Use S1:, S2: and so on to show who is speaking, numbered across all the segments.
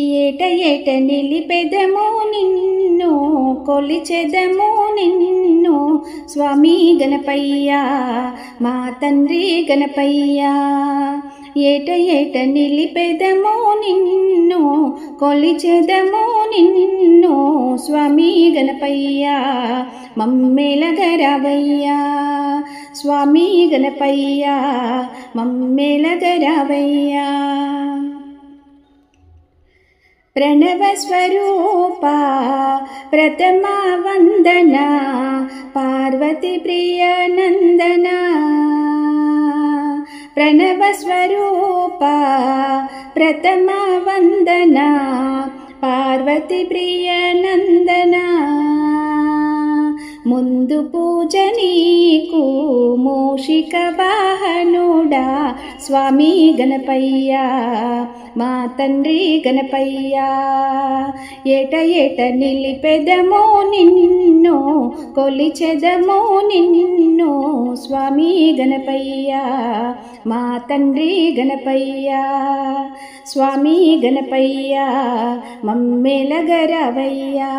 S1: ఏట ఏట నిలిపెదము నిన్ను కొలిచెదము నిన్ను. స్వామి గణపయ్యా మా తండ్రి గణపయ్యా. ఏట ఏట నిలిపెదము నిన్ను కొలిచెదము నిన్ను. స్వామి గణపయ్యా మమ్మేలగరావయ్యా. స్వామి గణపయ్యా మమ్మేలగరావయ్యా. प्रणवस्वरूपा प्रथमा वन्दना पार्वतीप्रियनन्दना प्रणवस्वरूपा प्रथमा वन्दना पार्वतीप्रियनन्दना मुन्दुपूजनी कुमूषिक वा నందన స్వామి గణపయ్యా మా తండ్రి గణపయ్యా ఏట ఏట నిలిపెదము నిన్ను కొలిచెదము నిన్ను. స్వామి గణపయ్యా మా తండ్రి గణపయ్యా స్వామి గణపయ్యా మమ్మేలగరవయ్యా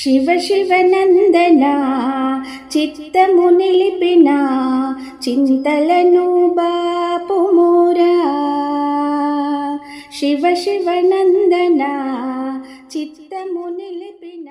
S1: శివ శివ నందన చిత్తము నిలిపిన చింతలను బాపుమోరా శివ శివ నందన చిత్తము నిలిపిన.